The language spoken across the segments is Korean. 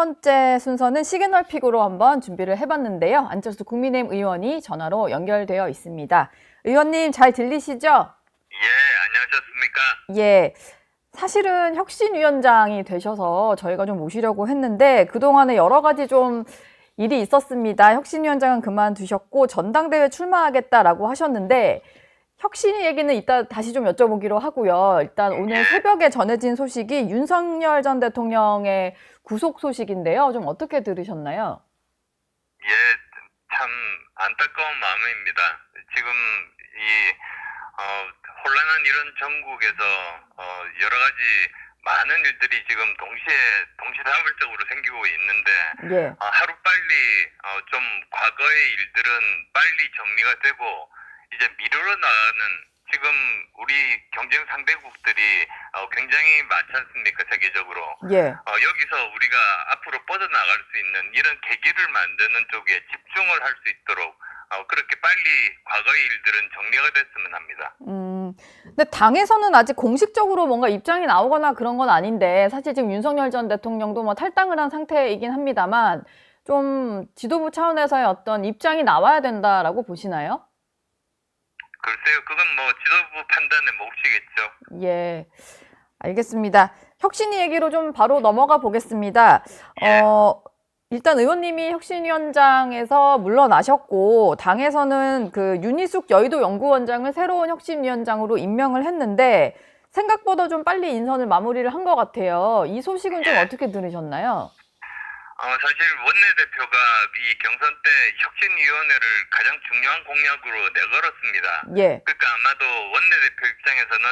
번째 순서는 시그널 픽으로 한번 준비를 해봤는데요. 안철수 국민의힘 의원이 전화로 연결되어 있습니다. 의원님 잘 들리시죠? 예, 안녕하셨습니까? 예. 사실은 혁신위원장이 되셔서 저희가 좀 모시려고 했는데 그동안에 여러 가지 좀 일이 있었습니다. 혁신위원장은 그만두셨고 전당대회 출마하겠다라고 하셨는데 혁신 얘기는 이따 다시 좀 여쭤보기로 하고요. 일단 오늘 새벽에 전해진 소식이 윤석열 전 대통령의 구속 소식인데요. 좀 어떻게 들으셨나요? 예, 참 안타까운 마음입니다. 지금 이 어, 혼란한 이런 전국에서 어, 여러 가지 많은 일들이 지금 동시에 동시다발적으로 생기고 있는데 예. 어, 하루 빨리 어, 좀 과거의 일들은 빨리 정리가 되고 이제 미루어 나가는 지금 우리 경쟁 상대국들이 어, 굉장히 많지 않습니까 세계적으로 예. 어, 여기서 우리가 앞으로 뻗어나갈 수 있는 이런 계기를 만드는 쪽에 집중을 할 수 있도록 어, 그렇게 빨리 과거의 일들은 정리가 됐으면 합니다. 음, 근데 당에서는 아직 공식적으로 뭔가 입장이 나오거나 그런 건 아닌데 사실 지금 윤석열 전 대통령도 뭐 탈당을 한 상태이긴 합니다만 좀 지도부 차원에서의 어떤 입장이 나와야 된다라고 보시나요? 글쎄요, 그건 뭐 지도부 판단의 몫이겠죠. 예, 알겠습니다. 혁신위 얘기로 좀 바로 넘어가 보겠습니다. 어, 일단 의원님이 혁신위원장에서 물러나셨고 당에서는 그 윤희숙 여의도 연구원장을 새로운 혁신위원장으로 임명을 했는데 생각보다 좀 빨리 인선을 마무리를 한 것 같아요. 이 소식은 좀 어떻게 들으셨나요? 어, 사실 원내대표가 이 경선 때 혁신위원회를 가장 중요한 공약으로 내걸었습니다. 예, 그러니까 아마도 원내대표 입장에서는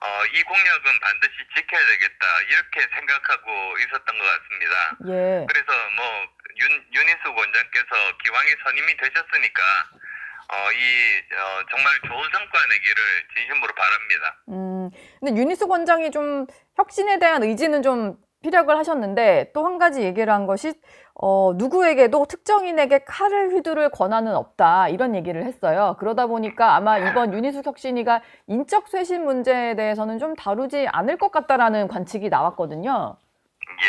어, 이 공약은 반드시 지켜야 되겠다 이렇게 생각하고 있었던 것 같습니다. 예, 그래서 뭐 윤, 윤희숙 원장께서 기왕에 선임이 되셨으니까 어, 이 어, 정말 좋은 성과 내기를 진심으로 바랍니다. 음, 근데 윤희숙 원장이 좀 혁신에 대한 의지는 좀 피력을 하셨는데 또 한 가지 얘기를 한 것이 어, 누구에게도 특정인에게 칼을 휘두를 권한은 없다 이런 얘기를 했어요. 그러다 보니까 아마 이번 윤희숙 혁신이가 인적 쇄신 문제에 대해서는 좀 다루지 않을 것 같다라는 관측이 나왔거든요. 예,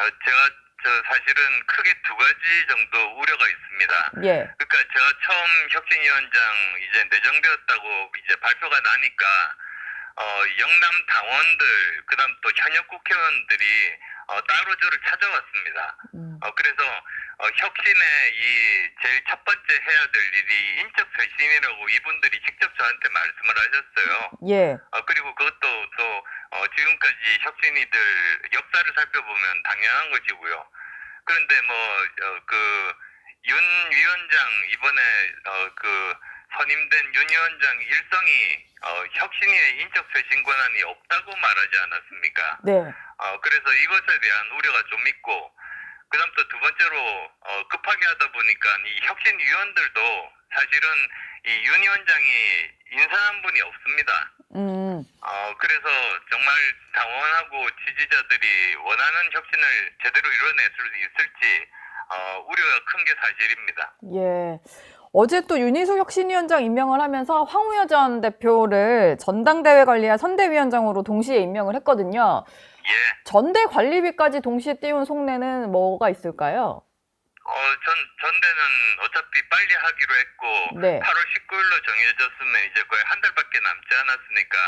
어, 제가 저 사실은 크게 두 가지 정도 우려가 있습니다. 예, 그러니까 제가 처음 혁신위원장 이제 내정되었다고 이제 발표가 나니까 어, 영남 당원들 그 다음 또 현역 국회의원들이 어, 따로 저를 찾아왔습니다. 음, 어, 그래서 어, 혁신의 이 제일 첫 번째 해야 될 일이 인적 쇄신이라고 이분들이 직접 저한테 말씀을 하셨어요. 예, 어, 그리고 그것도 또 어, 지금까지 혁신이들 역사를 살펴보면 당연한 것이고요. 그런데 뭐그윤 위원장 이번에 어, 그 선임된 윤 위원장 일성이 어, 혁신의 인적 쇄신 권한이 없다고 말하지 않았습니까? 네, 어, 그래서 이것에 대한 우려가 좀 있고, 그 다음 또 두 번째로, 어, 급하게 하다 보니까 이 혁신위원들도 사실은 이 윤 위원장이 인사한 분이 없습니다. 음, 어, 그래서 정말 당원하고 지지자들이 원하는 혁신을 제대로 이뤄낼 수 있을지, 어, 우려가 큰 게 사실입니다. 예. 어제 또 윤희숙 혁신위원장 임명을 하면서 황우여 전 대표를 전당대회 관리할 선대위원장으로 동시에 임명을 했거든요. 예. 전대 관리비까지 동시에 띄운 속내는 뭐가 있을까요? 어, 전, 전대는 어차피 빨리 하기로 했고, 네. 8월 19일로 정해졌으면 이제 거의 한 달밖에 남지 않았으니까,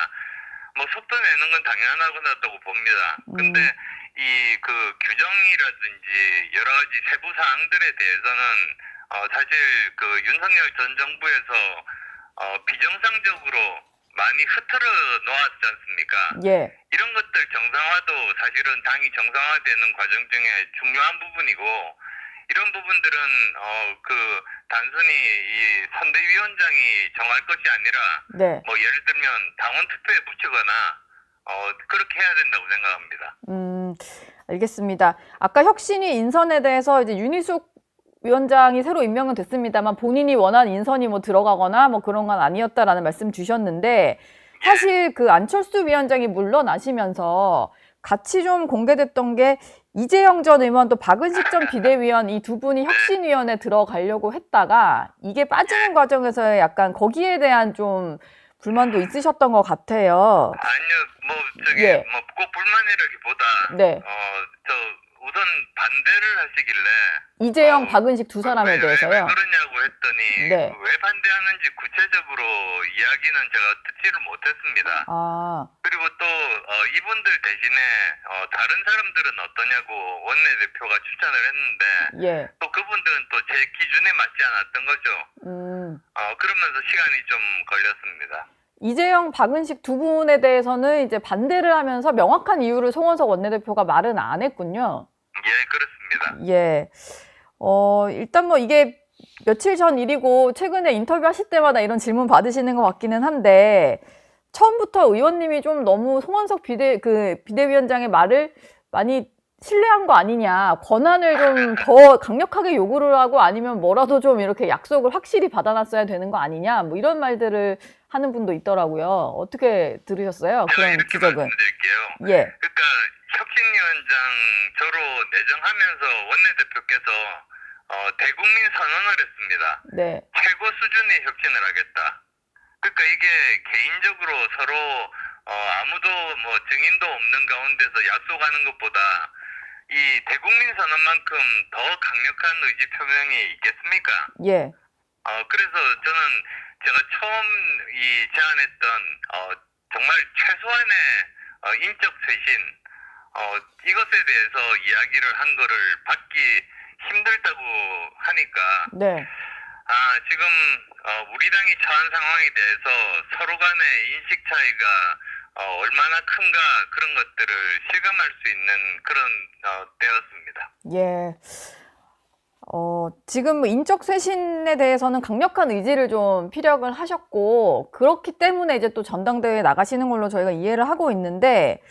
뭐 속도 내는 건 당연하다고 봅니다. 근데 음. 이그 규정이라든지 여러 가지 세부 사항들에 대해서는 어, 사실 그 윤석열 전 정부에서 어, 비정상적으로 많이 흐트러 놓았지 않습니까? 예, 이런 것들 정상화도 사실은 당이 정상화되는 과정 중에 중요한 부분이고 이런 부분들은 어 그 단순히 이 선대위원장이 정할 것이 아니라 네. 뭐 예를 들면 당원 투표에 붙이거나 어 그렇게 해야 된다고 생각합니다. 음, 알겠습니다. 아까 혁신이 인선에 대해서 이제 윤희숙 위원장이 새로 임명은 됐습니다만 본인이 원한 인선이 뭐 들어가거나 뭐 그런 건 아니었다라는 말씀 주셨는데 사실 그 안철수 위원장이 물러나시면서 같이 좀 공개됐던 게 이재영 전 의원 또 박은식 전 비대위원 이 두 분이 혁신위원회 들어가려고 했다가 이게 빠지는 과정에서의 약간 거기에 대한 좀 불만도 있으셨던 것 같아요. 아니요, 뭐 저기 예. 뭐꼭 불만이라기보다 네. 어저 우선 반대를 하시길래 이재영, 어, 박은식 두 사람에 왜, 왜, 대해서요. 왜 그러냐고 했더니 네. 왜 반대하는지 구체적으로 이야기는 제가 듣지를 못했습니다. 아, 그리고 또 어, 이분들 대신에 어, 다른 사람들은 어떠냐고 원내대표가 추천을 했는데 예. 또 그분들은 또 제 기준에 맞지 않았던 거죠. 음. 어, 그러면서 시간이 좀 걸렸습니다. 이재영, 박은식 두 분에 대해서는 이제 반대를 하면서 명확한 이유를 송원석 원내대표가 말은 안 했군요. 예, 그렇습니다. 예. 어, 일단 뭐 이게 며칠 전 일이고 최근에 인터뷰 하실 때마다 이런 질문 받으시는 것 같기는 한데 처음부터 의원님이 좀 너무 송원석 비대 그 비대위원장의 말을 많이 신뢰한 거 아니냐 권한을 좀 더 강력하게 요구를 하고 아니면 뭐라도 좀 이렇게 약속을 확실히 받아놨어야 되는 거 아니냐 뭐 이런 말들을 하는 분도 있더라고요 어떻게 들으셨어요 그런 이렇게 지적은 말씀드릴게요. 예 그러니까 혁신위원장 저로 내정하면서 원내대표께서 어, 대국민 선언을 했습니다. 네, 최고 수준의 혁신을 하겠다. 그러니까 이게 개인적으로 서로 어, 아무도 뭐 증인도 없는 가운데서 약속하는 것보다 이 대국민 선언만큼 더 강력한 의지 표명이 있겠습니까? 예, 어, 그래서 저는 제가 처음 이 제안했던 어, 정말 최소한의 어, 인적 쇄신 어, 이것에 대해서 이야기를 한 거를 받기 힘들다고 하니까 네, 아 지금 어, 우리 당이 처한 상황에 대해서 서로 간의 인식 차이가 어, 얼마나 큰가 그런 것들을 실감할 수 있는 그런 어, 때였습니다. 예. 어, 지금 뭐 인적 쇄신에 대해서는 강력한 의지를 좀 피력을 하셨고, 그렇기 때문에 이제 또 전당대회에 나가시는 걸로 저희가 이해를 하고 있는데,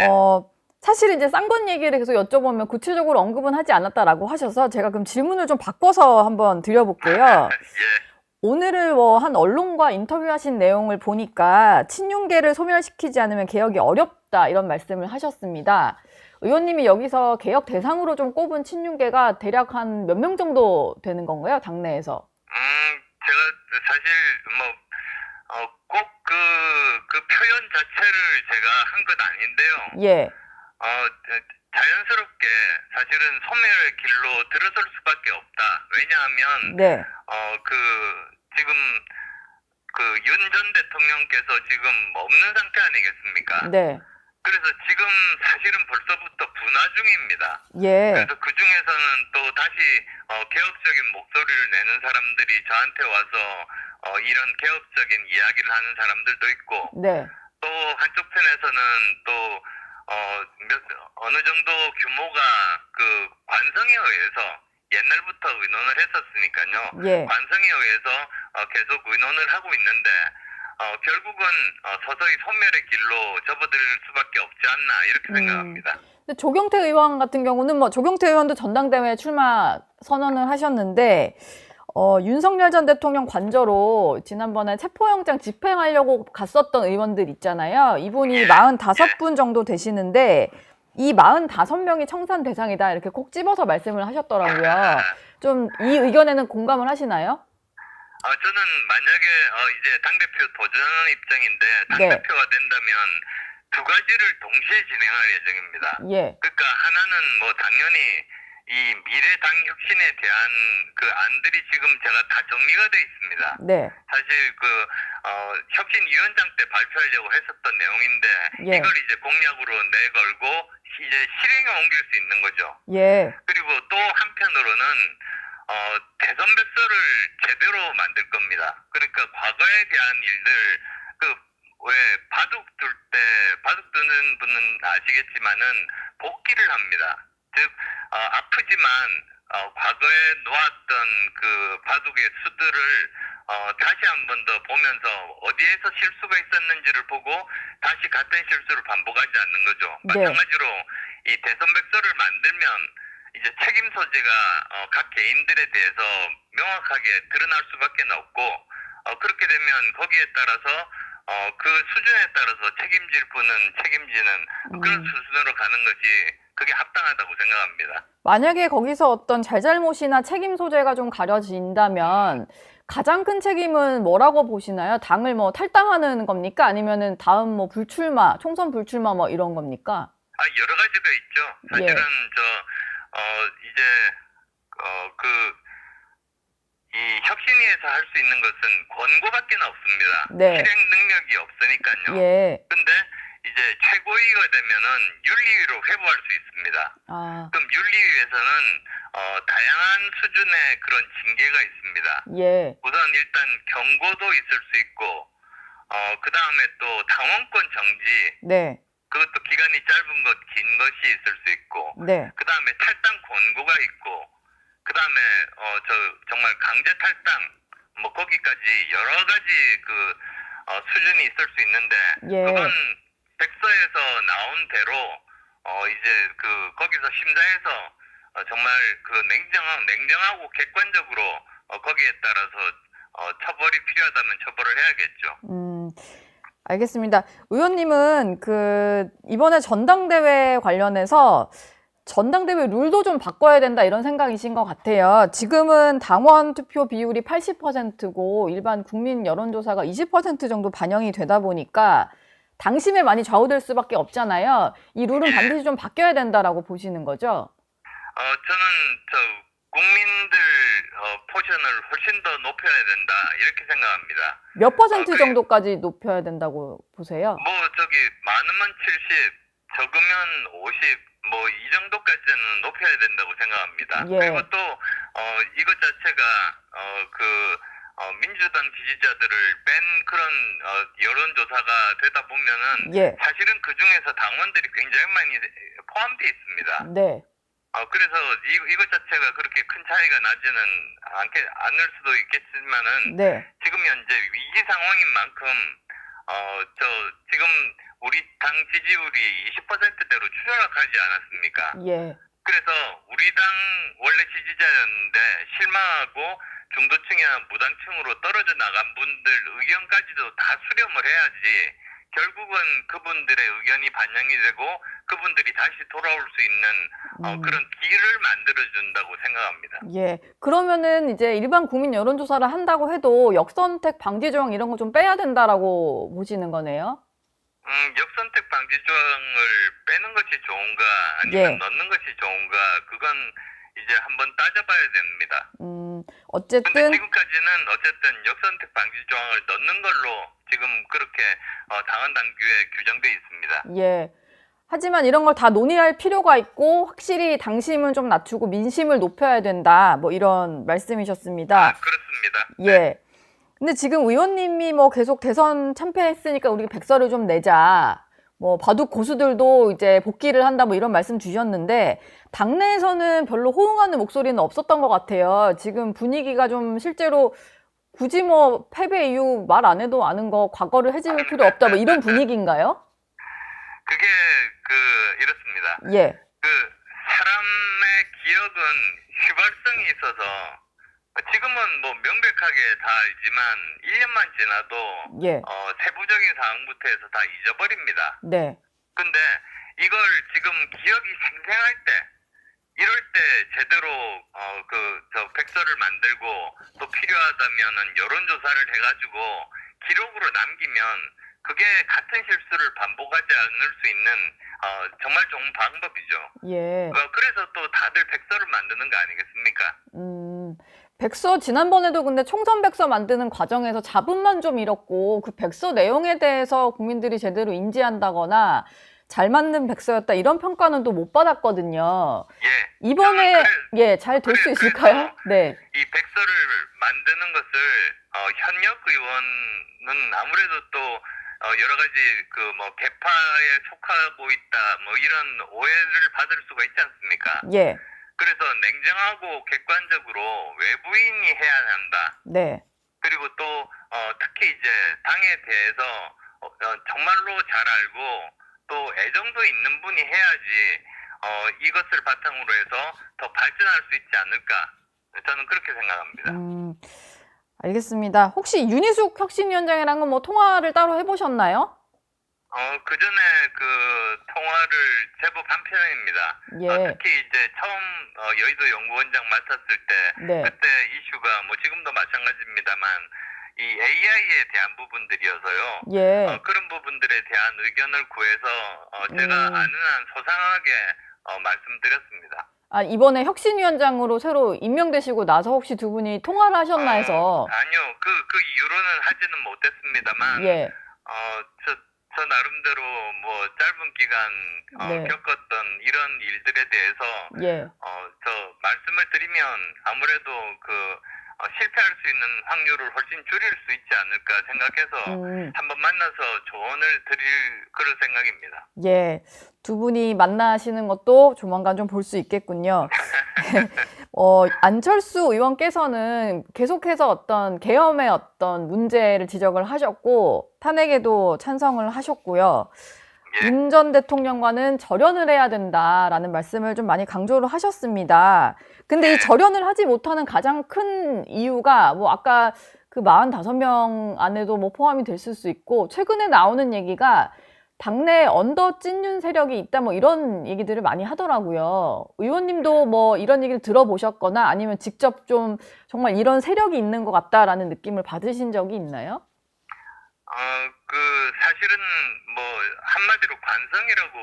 예. 어, 사실 이제 쌍권 얘기를 계속 여쭤보면 구체적으로 언급은 하지 않았다라고 하셔서 제가 그럼 질문을 좀 바꿔서 한번 드려볼게요. 예. 오늘을 뭐 한 언론과 인터뷰하신 내용을 보니까 친윤계를 소멸시키지 않으면 개혁이 어렵다 이런 말씀을 하셨습니다. 의원님이 여기서 개혁 대상으로 좀 꼽은 친윤계가 대략 한 몇 명 정도 되는 건가요? 당내에서. 음, 제가 사실 뭐, 어, 꼭 그, 그 표현 자체를 제가 한 건 아닌데요. 예, 어, 자연스럽게 사실은 소멸의 길로 들어설 수밖에 없다. 왜냐하면, 네, 어, 그, 지금, 그 윤 전 대통령께서 지금 없는 상태 아니겠습니까? 네, 그래서 지금 사실은 벌써부터 분화 중입니다. 예, 그래서 그 중에서는 또 다시 어, 개혁적인 목소리를 내는 사람들이 저한테 와서 어, 이런 개혁적인 이야기를 하는 사람들도 있고 네, 또 한쪽 편에서는 또 어, 몇, 어느 정도 규모가 그 관성에 의해서 옛날부터 의논을 했었으니까요. 예. 관성에 의해서 어, 계속 의논을 하고 있는데 어, 결국은 어, 서서히 소멸의 길로 접어들 수밖에 없지 않나 이렇게 음. 생각합니다. 근데 조경태 의원 같은 경우는 뭐 조경태 의원도 전당대회 출마 선언을 하셨는데 어, 윤석열 전 대통령 관저로 지난번에 체포영장 집행하려고 갔었던 의원들 있잖아요. 이분이 45분 정도 되시는데 이 45명이 청산 대상이다 이렇게 꼭 집어서 말씀을 하셨더라고요. 좀 이 의견에는 공감을 하시나요? 어, 저는 만약에 어, 이제 당 대표 도전하는 입장인데 네. 당대표가 된다면 두 가지를 동시에 진행할 예정입니다. 예, 그러니까 하나는 뭐 당연히 이 미래 당 혁신에 대한 그 안들이 지금 제가 다 정리가 돼 있습니다. 네, 사실 그 어, 혁신위원장 때 발표하려고 했었던 내용인데 예. 이걸 이제 공약으로 내걸고 이제 실행에 옮길 수 있는 거죠. 예, 그리고 또 한편으로는 어, 대선 백서를 제대로 만들 겁니다. 그러니까 과거에 대한 일들 그 왜 바둑 둘 때 바둑 두는 분은 아시겠지만은 복귀를 합니다. 즉 어, 아프지만 어, 과거에 놓았던 그 바둑의 수들을 어, 다시 한 번 더 보면서 어디에서 실수가 있었는지를 보고 다시 같은 실수를 반복하지 않는 거죠. 네. 마찬가지로 이 대선 백서를 만들면 이제 책임 소재가 어, 각 개인들에 대해서 명확하게 드러날 수밖에 없고 어, 그렇게 되면 거기에 따라서 어, 그 수준에 따라서 책임질 분은 책임지는 그런 음. 수준으로 가는 것이 그게 합당하다고 생각합니다. 만약에 거기서 어떤 잘잘못이나 책임 소재가 좀 가려진다면 가장 큰 책임은 뭐라고 보시나요? 당을 뭐 탈당하는 겁니까? 아니면은 다음 뭐 불출마, 총선 불출마 뭐 이런 겁니까? 아, 여러 가지가 있죠. 사실은 저 어, 이제, 어, 그, 이 혁신위에서 할 수 있는 것은 권고밖에 없습니다. 네. 실행 능력이 없으니까요. 예. 근데 이제 최고위가 되면은 윤리위로 회부할 수 있습니다. 아, 그럼 윤리위에서는 어, 다양한 수준의 그런 징계가 있습니다. 예. 우선 일단 경고도 있을 수 있고, 어, 그 다음에 또 당원권 정지, 네. 그것도 기간이 짧은 것, 긴 것이 있을 수 있고, 네. 그 다음에 탈당 권고가 있고, 그 다음에, 어, 저, 정말 강제 탈당, 뭐, 거기까지 여러 가지 그, 어, 수준이 있을 수 있는데, 예. 그건 백서에서 나온 대로, 어, 이제 그, 거기서 심사해서, 어, 정말 그 냉정한, 냉정하고 객관적으로, 어, 거기에 따라서, 어, 처벌이 필요하다면 처벌을 해야겠죠. 음, 알겠습니다. 의원님은 그 이번에 전당대회 관련해서 전당대회 룰도 좀 바꿔야 된다 이런 생각이신 것 같아요. 지금은 당원 투표 비율이 80%고 일반 국민 여론조사가 20% 정도 반영이 되다 보니까 당심에 많이 좌우될 수밖에 없잖아요. 이 룰은 반드시 좀 바뀌어야 된다라고 보시는 거죠? 어, 저는 저 국민들 어, 포션을 훨씬 더 높여야 된다 이렇게 생각합니다. 몇 퍼센트 아? 정도까지 높여야 된다고 보세요? 뭐 저기 많으면 70, 적으면 50, 뭐 이 정도까지는 높여야 된다고 생각합니다. 예. 그리고 또 어, 이것 자체가 어, 그 어, 민주당 지지자들을 뺀 그런 어, 여론조사가 되다 보면은 예. 사실은 그 중에서 당원들이 굉장히 많이 포함되어 있습니다. 네. 어, 그래서 이, 이것 자체가 그렇게 큰 차이가 나지는 않게, 않을 수도 있겠지만은, 네. 지금 현재 위기 상황인 만큼, 어, 저, 지금 우리 당 지지율이 20%대로 추락하지 않았습니까? 예. 그래서 우리 당 원래 지지자였는데 실망하고 중도층이나 무당층으로 떨어져 나간 분들 의견까지도 다 수렴을 해야지 결국은 그분들의 의견이 반영이 되고 그분들이 다시 돌아올 수 있는 어, 음. 그런 길을 만들어 준다고 생각합니다. 예. 그러면은 이제 일반 국민 여론조사를 한다고 해도 역선택 방지 조항 이런 거 좀 빼야 된다라고 보시는 거네요. 음, 역선택 방지 조항을 빼는 것이 좋은가 아니면 예. 넣는 것이 좋은가 그건 이제 한번 따져봐야 됩니다. 음, 어쨌든 지금까지는 어쨌든 역선택 방지 조항을 넣는 걸로 지금 그렇게 어, 당헌 당규에 규정돼 있습니다. 예. 하지만 이런 걸 다 논의할 필요가 있고 확실히 당심은 좀 낮추고 민심을 높여야 된다. 뭐 이런 아, 말씀이셨습니다. 그렇습니다. 예. 근데 지금 의원님이 뭐 계속 대선 참패했으니까 우리 백서를 좀 내자. 뭐 바둑 고수들도 이제 복귀를 한다 뭐 이런 말씀 주셨는데 당내에서는 별로 호응하는 목소리는 없었던 것 같아요. 지금 분위기가 좀 실제로 굳이 뭐 패배 이유 말 안 해도 아는 거 과거를 해질 필요 없다 뭐 이런 분위기인가요? 그게 그 이렇습니다. 예. 그 사람의 기억은 휘발성이 있어서 지금은 뭐 명백하게 다 알지만 1년만 지나도 예. 어, 세부적인 사항부터 해서 다 잊어버립니다. 네. 근데 이걸 지금 기억이 생생할 때 이럴 때 제대로 어 그 저 백서를 만들고 또 필요하다면은 여론 조사를 해가지고 기록으로 남기면 그게 같은 실수를 반복하지 않을 수 있는 어 정말 좋은 방법이죠. 예. 어, 그래서 또 다들 백서를 만드는 거 아니겠습니까? 음, 백서 지난번에도 근데 총선 백서 만드는 과정에서 자본만 좀 잃었고 그 백서 내용에 대해서 국민들이 제대로 인지한다거나 잘 만든 백서였다 이런 평가는 또 못 받았거든요. 예. 이번에 저는 예, 잘 될수 그래, 있을까요? 네. 이 백서를 만드는 것을 어, 현역 의원은 아무래도 또 어, 여러 가지 그 뭐 개파에 속하고 있다 뭐 이런 오해를 받을 수가 있지 않습니까? 예. 그래서 냉정하고 객관적으로 외부인이 해야 한다. 네. 그리고 또 어, 특히 이제 당에 대해서 어, 어, 정말로 잘 알고 또 애정도 있는 분이 해야지 어, 이것을 바탕으로 해서 더 발전할 수 있지 않을까. 저는 그렇게 생각합니다. 음, 알겠습니다. 혹시 윤희숙 혁신위원장이랑은 뭐 통화를 따로 해보셨나요? 어, 그 전에 그 통화를 제법 한 편입니다. 어, 예. 특히 이제 처음 어, 여의도 연구원장 맡았을 때 네. 그때 이슈가 뭐 지금도 마찬가지입니다만 이 AI에 대한 부분들이어서요. 예. 어, 그런 부분들에 대한 의견을 구해서 어, 제가 음. 아는 한 소상하게 어, 말씀드렸습니다. 아, 이번에 혁신위원장으로 새로 임명되시고 나서 혹시 두 분이 통화를 하셨나 해서. 아니요, 그, 그 이후로는 하지는 못했습니다만, 예, 어, 저, 저 나름대로 뭐 짧은 기간 어, 네. 겪었던 이런 일들에 대해서 예. 어, 저 말씀을 드리면 아무래도 그 어, 실패할 수 있는 확률을 훨씬 줄일 수 있지 않을까 생각해서 음, 한번 만나서 조언을 드릴 그런 생각입니다. 예. 두 분이 만나시는 것도 조만간 좀 볼 수 있겠군요. 어, 안철수 의원께서는 계속해서 어떤 계엄의 어떤 문제를 지적을 하셨고, 탄핵에도 찬성을 하셨고요. 예. 윤전 대통령과는 절연을 해야 된다라는 말씀을 좀 많이 강조를 하셨습니다. 근데 이 절연을 하지 못하는 가장 큰 이유가 뭐 아까 그 45명 안에도 뭐 포함이 됐을 수 있고 최근에 나오는 얘기가 당내 언더 찐윤 세력이 있다 뭐 이런 얘기들을 많이 하더라고요. 의원님도 뭐 이런 얘기를 들어보셨거나 아니면 직접 좀 정말 이런 세력이 있는 것 같다라는 느낌을 받으신 적이 있나요? 어, 그 사실은 뭐 한마디로 관성이라고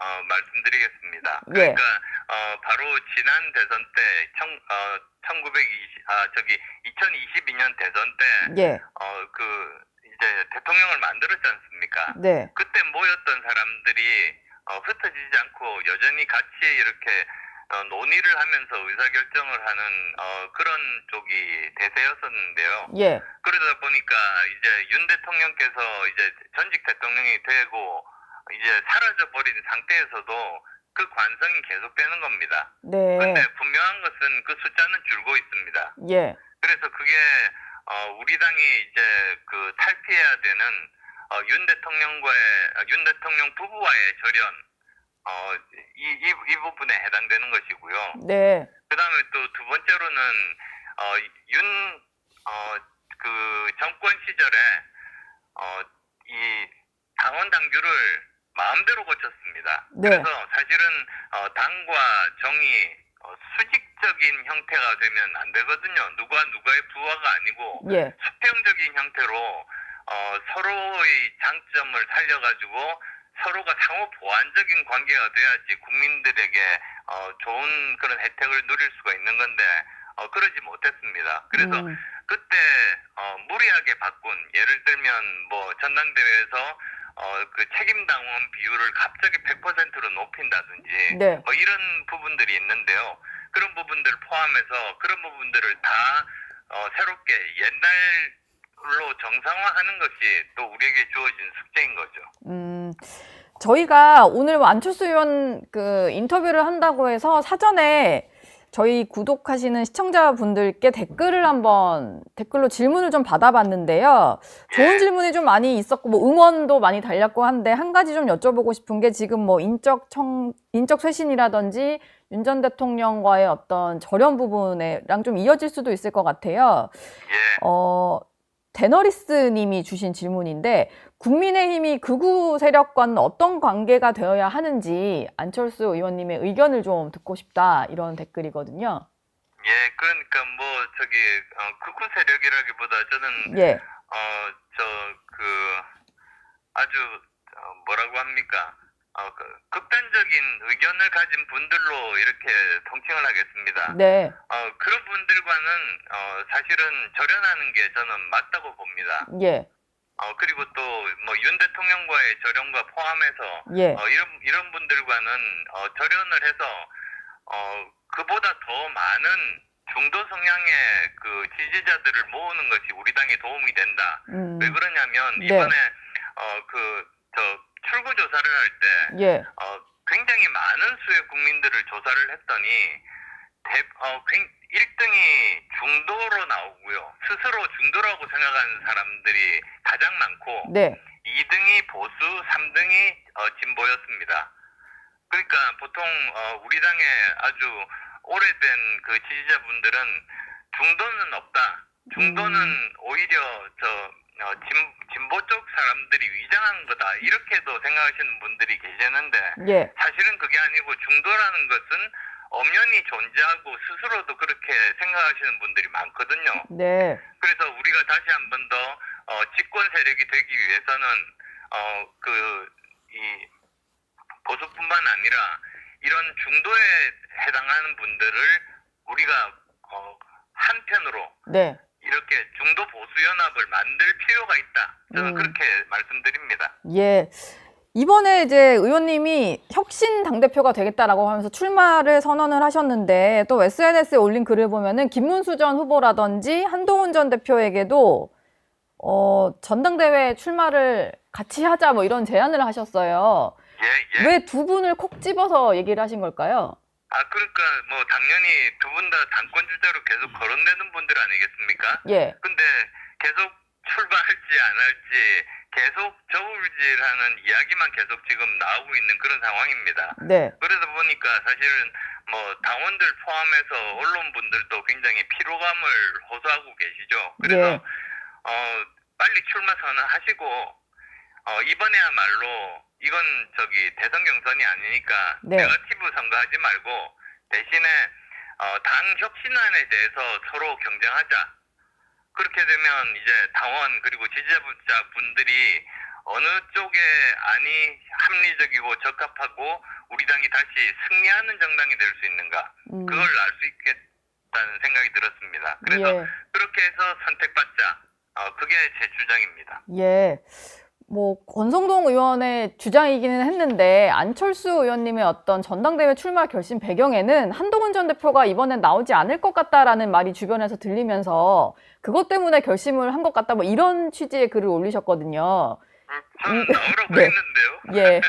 어, 말씀드리겠습니다. 예. 그러니까 어, 바로 지난 대선 때 청, 어, 1920, 아 저기 2022년 대선 때 예, 어, 그 이제 대통령을 만들었지 않습니까? 네, 그때 모였던 사람들이 어, 흩어지지 않고 여전히 같이 이렇게 어, 논의를 하면서 의사결정을 하는 어, 그런 쪽이 대세였었는데요. 예, 그러다 보니까 이제 윤 대통령께서 이제 전직 대통령이 되고 이제 사라져 버린 상태에서도 그 관성이 계속되는 겁니다. 네, 근데 분명한 것은 그 숫자는 줄고 있습니다. 예, 그래서 그게 어, 우리 당이 이제 그 탈피해야 되는 어, 윤 대통령과의 어, 윤 대통령 부부와의 절연 어, 이, 이, 이 부분에 해당되는 것이고요. 네, 그 다음에 또 두 번째로는, 어, 윤, 어, 그 정권 시절에, 어, 이 당원 당규를 마음대로 고쳤습니다. 네. 그래서 사실은, 어, 당과 정이, 어, 수직적인 형태가 되면 안 되거든요. 누가 누가의 부하가 아니고, 예, 수평적인 형태로, 어, 서로의 장점을 살려가지고, 서로가 상호 보완적인 관계가 돼야지 국민들에게 어, 좋은 그런 혜택을 누릴 수가 있는 건데 어, 그러지 못했습니다. 그래서 음, 그때 어, 무리하게 바꾼 예를 들면 뭐 전당대회에서 어, 그 책임 당원 비율을 갑자기 100%로 높인다든지 네. 뭐 이런 부분들이 있는데요. 그런 부분들을 포함해서 그런 부분들을 다 어, 새롭게 옛날 로 정상화하는 것이 또 우리에게 주어진 숙제인 거죠. 음, 저희가 오늘 뭐 안철수 의원 그 인터뷰를 한다고 해서 사전에 저희 구독하시는 시청자분들께 댓글을 한번 댓글로 질문을 좀 받아봤는데요. 좋은 질문이 좀 많이 있었고 뭐 응원도 많이 달렸고 한데 한 가지 좀 여쭤보고 싶은 게 지금 뭐 인적 청 인적 쇄신이라든지 윤 전 대통령과의 어떤 절연 부분에랑 좀 이어질 수도 있을 것 같아요. 예. 어, 데너리스 님이 주신 질문인데 국민의힘이 극우 세력과는 어떤 관계가 되어야 하는지 안철수 의원님의 의견을 좀 듣고 싶다 이런 댓글이거든요. 예, 그러니까 뭐 저기 어, 극우 세력이라기보다 저는 예, 어저 그 아주 어, 뭐라고 합니까? 어, 그 극단적인 의견을 가진 분들로 이렇게 통칭을 하겠습니다. 네, 어 그런 분들과는 어 사실은 절연하는 게 저는 맞다고 봅니다. 예, 어 그리고 또 뭐 윤 대통령과의 절연과 포함해서 예, 어, 이런 이런 분들과는 어, 절연을 해서 어, 그보다 더 많은 중도 성향의 그 지지자들을 모으는 것이 우리 당에 도움이 된다. 음, 왜 그러냐면 네. 이번에 어, 그 저 출구 조사를 할때 예, 어, 굉장히 많은 수의 국민들을 조사를 했더니 대, 어, 1등이 중도로 나오고요. 스스로 중도라고 생각하는 사람들이 가장 많고 네, 2등이 보수, 3등이 어, 진보였습니다. 그러니까 보통 어, 우리 당의 아주 오래된 그 지지자분들은 중도는 없다. 중도는 오히려 저 어, 진, 진보 쪽 사람들이 위장한 거다. 이렇게도 생각하시는 분들이 계시는데 예, 사실은 그게 아니고 중도라는 것은 엄연히 존재하고 스스로도 그렇게 생각하시는 분들이 많거든요. 네, 그래서 우리가 다시 한 번 더 어, 집권 세력이 되기 위해서는 어, 그이 보수뿐만 아니라 이런 중도에 해당하는 분들을 우리가 어, 한편으로 네. 이렇게 중도 보수 연합을 만들 필요가 있다. 저는 음. 그렇게 말씀드립니다. 예. 이번에 이제 의원님이 혁신 당대표가 되겠다라고 하면서 출마를 선언을 하셨는데 또 SNS에 올린 글을 보면은 김문수 전 후보라든지 한동훈 전 대표에게도 어, 전당대회 출마를 같이 하자 뭐 이런 제안을 하셨어요. 예, 예. 왜 두 분을 콕 집어서 얘기를 하신 걸까요? 아, 그러니까 뭐 당연히 두 분 다 당권 주자로 계속 거론되는 분들 아니겠습니까? 예. 근데 계속 출마할지 안 할지 계속 저울질하는 이야기만 계속 지금 나오고 있는 그런 상황입니다. 네. 그러다 보니까 사실은 뭐 당원들 포함해서 언론 분들도 굉장히 피로감을 호소하고 계시죠. 그래서 예. 어 빨리 출마 선언하시고 어 이번에야말로 이건 저기 대선 경선이 아니니까 네. 네거티브 선거하지 말고 대신에 어, 당 혁신안에 대해서 서로 경쟁하자. 그렇게 되면 이제 당원 그리고 지지자 분들이 어느 쪽에 안이 합리적이고 적합하고 우리 당이 다시 승리하는 정당이 될 수 있는가 음, 그걸 알 수 있겠다는 생각이 들었습니다. 그래서 예. 그렇게 해서 선택받자. 어, 그게 제 주장입니다. 예. 뭐 권성동 의원의 주장이기는 했는데 안철수 의원님의 어떤 전당대회 출마 결심 배경에는 한동훈 전 대표가 이번엔 나오지 않을 것 같다라는 말이 주변에서 들리면서 그것 때문에 결심을 한 것 같다 뭐 이런 취지의 글을 올리셨거든요. 나오라고 네. 했는데요. 예.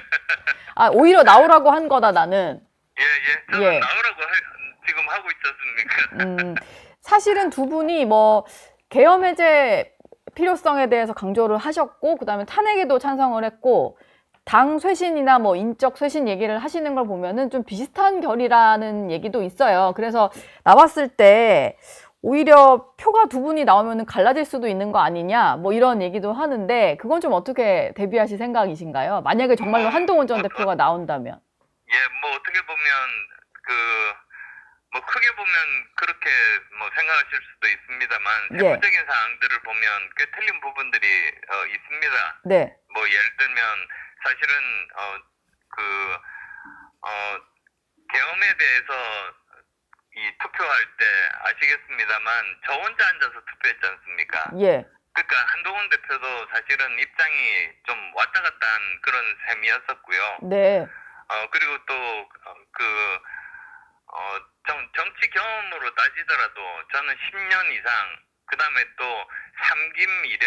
아 오히려 나오라고 한 거다 나는. 예, 예. 저는 예. 나오라고 할- 지금 하고 있었습니까? 음, 사실은 두 분이 뭐 계엄 해제 필요성에 대해서 강조를 하셨고 그다음에 탄핵에도 찬성을 했고 당 쇄신이나 뭐 인적 쇄신 얘기를 하시는 걸 보면은 좀 비슷한 결이라는 얘기도 있어요. 그래서 나왔을 때 오히려 표가 두 분이 나오면은 갈라질 수도 있는 거 아니냐 뭐 이런 얘기도 하는데 그건 좀 어떻게 대비하실 생각이신가요? 만약에 정말로 한동훈 전 대표가 나온다면. 예, 뭐 어떻게 보면 그 뭐 크게 보면 그렇게 뭐 생각하실 수도 있습니다만 예. 세부적인 사항들을 보면 꽤 틀린 부분들이 어, 있습니다. 네. 뭐 예를 들면 사실은 어그 어, 계엄에 대해서 이 투표할 때 아시겠습니다만 저 혼자 앉아서 투표했지 않습니까? 예. 그러니까 한동훈 대표도 사실은 입장이 좀 왔다 갔다 한 그런 셈이었었고요. 네. 어 그리고 또그 어, 정, 정치 경험으로 따지더라도 저는 10년 이상 그 다음에 또 삼김 이래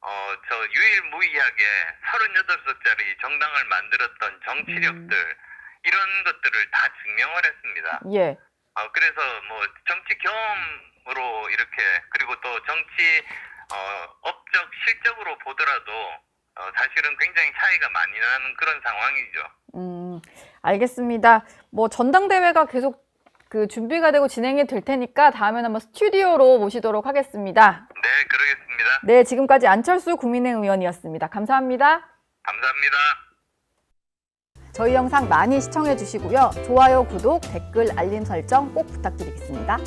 어, 저 유일무이하게 38석짜리 정당을 만들었던 정치력들 이런 것들을 다 증명을 했습니다. 예. 어, 그래서 뭐 정치 경험으로 이렇게 그리고 또 정치 어, 업적 실적으로 보더라도 어, 사실은 굉장히 차이가 많이 나는 그런 상황이죠. 음, 알겠습니다. 뭐 전당대회가 계속 그 준비가 되고 진행이 될 테니까 다음에는 한번 스튜디오로 모시도록 하겠습니다. 네, 그러겠습니다. 네, 지금까지 안철수 국민의힘 의원이었습니다. 감사합니다. 감사합니다. 저희 영상 많이 시청해 주시고요. 좋아요, 구독, 댓글, 알림 설정 꼭 부탁드리겠습니다.